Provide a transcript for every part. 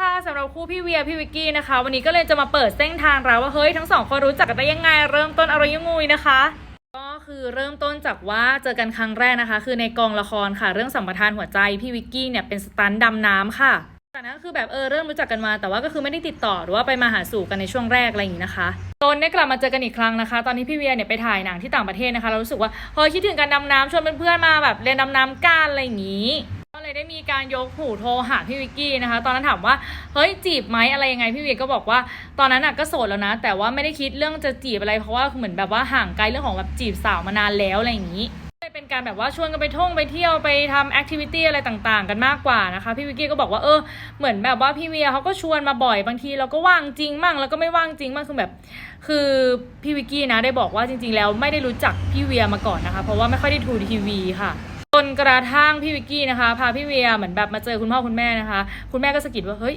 ค่ะสำหรับคู่พี่เวียพี่วิกกี้นะคะ วันนี้ก็เลยจะมาเปิดเส้นทางเราว่าเฮ้ยทั้งสองคนรู้จักกันได้ยังไง เริ่มต้นอะไรยังงุยนะคะ ก็คือเริ่มต้นจากว่าเจอกันครั้งแรกนะคะ คือในกองละครค่ะ เรื่องสัมปทานหัวใจพี่วิกกี้เนี่ยเป็นสตันท์ดำน้ำค่ะจากนั้นก็คือแบบเออเริ่มรู้จักกันมาแต่ว่าก็คือไม่ได้ติดต่อหรือว่าไปมาหาสู่กันในช่วงแรกอะไรอย่างนี้นะคะจนได้กลับมาเจอกันอีกครั้งนะคะ ตอนนี้พี่เวียเนี่ยไปถ่ายหนังที่ต่างประเทศนะคะเรารู้สึกว่าเฮ้ยคิดถึงการดำน้ำชวนเพื่อนๆมาแบบเรียนดำน้ำกันอะไรอย่างนี้ เลยได้มีการยกหูโทรหาพี่วิกกี้นะคะ ตอนนั้นถามว่าเฮ้ยจีบไหมอะไรยังไงพี่วิกก็บอกว่า ตอนนั้นอะก็โสดแล้วนะ แต่ว่าไม่ได้คิดเรื่องจะจีบอะไรเพราะว่าเหมือนแบบว่าห่างไกลเรื่องของแบบจีบสาวมานานแล้วอะไรอย่างนี้เป็นการแบบว่าชวนกันไปท่องไปเที่ยวไปทำแอคทิวิตี้อะไรต่างๆ กันมากกว่านะคะ พี่วิกกี้ก็บอกว่าเออเหมือนแบบว่าพี่เวียเขาก็ชวนมาบ่อยบางทีเราก็ว่างจริงมั่งแล้วก็ไม่ว่างจริงมั่งคือแบบ คือพี่วิกกี้นะได้บอกว่าจริง ๆ แล้วไม่ได้รู้จักพี่เวียมาก่อนนะคะ เพราะว่าไม่ค่อยได้ดูทีวีค่ะ นกระทั่งพี่วิกกี้นะคะ พาพี่เวียเหมือนแบบมาเจอคุณพ่อคุณแม่นะคะ คุณแม่ก็สะกิดว่าเฮ้ย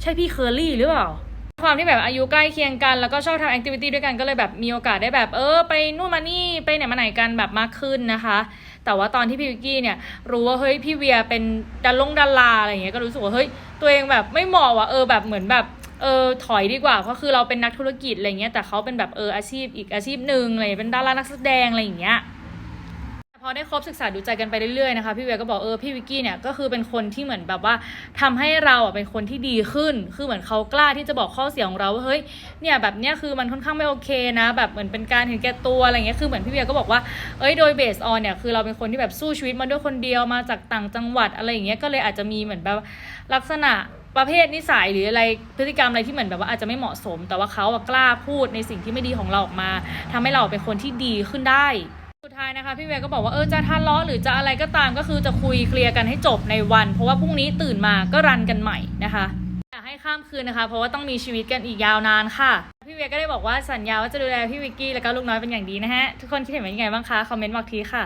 ใช่พี่เคอรี่หรือเปล่าความที่แบบอายุใกล้เคียงกันแล้วก็ชอบทำแอคทิวิตี้ด้วยกันก็เลยแบบมีโอกาสได้แบบเออไปนู่นมานี่ไปไหนมาไหนกันแบบมากขึ้นนะคะ แต่ว่าตอนที่พี่วิกกี้เนี่ยรู้ว่าเฮ้ยพี่เวียเป็นดาลงดาราอะไรอย่างเงี้ยก็รู้สึกว่าเฮ้ยตัวเองแบบไม่เหมาะว่ะเออแบบเหมือนแบบเออถอยดีกว่าเพราะคือเราเป็นนักธุรกิจอะไรเงี้ยแต่เขาเป็นแบบเอออาชีพอีกอาชีพหนึ่งอะไรเป็นดารานักแสดงอะไรอย่างเงี้ย พอได้คบศึกษาดูใจกันไปเรื่อยๆนะคะพี่เวียก็บอกเออพี่วิกกี้เนี่ยก็คือเป็นคนที่เหมือนแบบว่าทำให้เราอะเป็นคนที่ดีขึ้น คือเหมือนเขากล้าที่จะบอกข้อเสียของเราว่าเฮ้ยเนี่ยแบบเนี้ยคือมันค่อนข้างไม่โอเคนะ แบบเหมือนเป็นการเห็นแก่ตัวอะไรเงี้ยคือเหมือนพี่เวียก็บอกว่าเอ้ยโดยเบสออนเนี่ยคือเราเป็นคนที่แบบสู้ชีวิตมาด้วยคนเดียวมาจากต่างจังหวัดอะไรอย่างเงี้ยก็เลยอาจจะมีเหมือนแบบลักษณะประเภทนิสัยหรืออะไรพฤติกรรมอะไรที่เหมือนแบบว่าอาจจะไม่เหมาะสม แต่ว่าเขากล้าพูดในสิ่งที่ไม่ดีของเราออกมาทำให้เราเป็นคนที่ดีขึ้นได้ สุดท้ายนะคะพี่เวก็บอกว่าเออจะทะเลาะหรือจะอะไรก็ตามก็คือจะคุยเคลียร์กันให้จบในวัน เพราะว่าพรุ่งนี้ตื่นมาก็รันกันใหม่นะคะอยากให้ข้ามคืนนะคะ เพราะว่าต้องมีชีวิตกันอีกยาวนานค่ะ พี่เวก็ได้บอกว่าสัญญาว่าจะดูแลพี่วิกกี้แล้วก็ลูกน้อยเป็นอย่างดีนะฮะทุกคนคิดเห็นเป็นยังไงบ้างคะคอมเมนต์บอกทีค่ะ